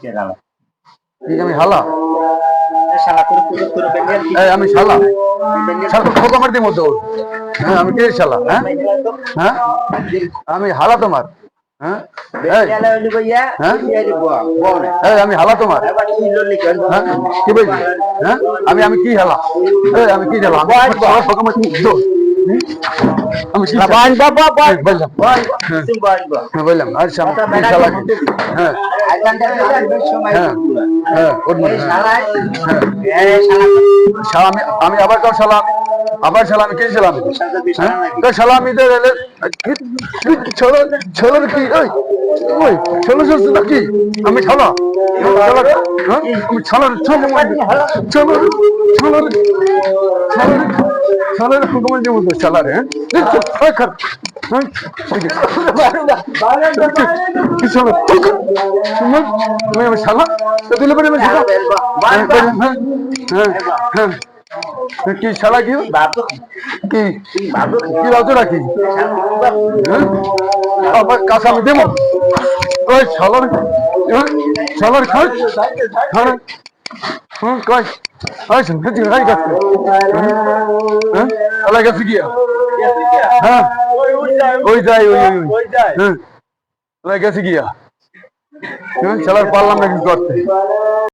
ঠিক আমি শালা? আমি শালা। শালা হ্যাঁ আমি কে শালা? হ্যাঁ? হ্যাঁ? আমি হালা তোমার। হ্যাঁ? হ্যাঁ? আমি হালা তোমার। হ্যাঁ? কি বলছি? হ্যাঁ? আমি আমি কি হালা? আমি কি হালা? আমি বললাম। হ্যাঁ বললাম। আর? হ্যাঁ। হ্যাঁ আমি আবার কাউ সালাম আবার সালাম কে সালাম হ্যাঁ? সালাম ছোলোর কি? ওই ওই ছোলো ছোলো নাকি? আমি ছালা আমি ছালার ছোলো। ছোলো। ছালার হ্যাঁ ওই খারাপ হ্যাঁ কি হ্যাঁ কি কি কি বাজু রাখি? আবার কাছে আমি দেবো ওই শালার হ্যাঁ? শালার খাই হ্যাঁ কই? শুন হেঁটে গাড়ি কাটতে হ্যাঁ শালা গেছে গিয়া। হ্যাঁ ওই যাই, ওই ওই হ্যাঁ শালা গেছে গিয়া। শালার পারলাম না কিছু করতে।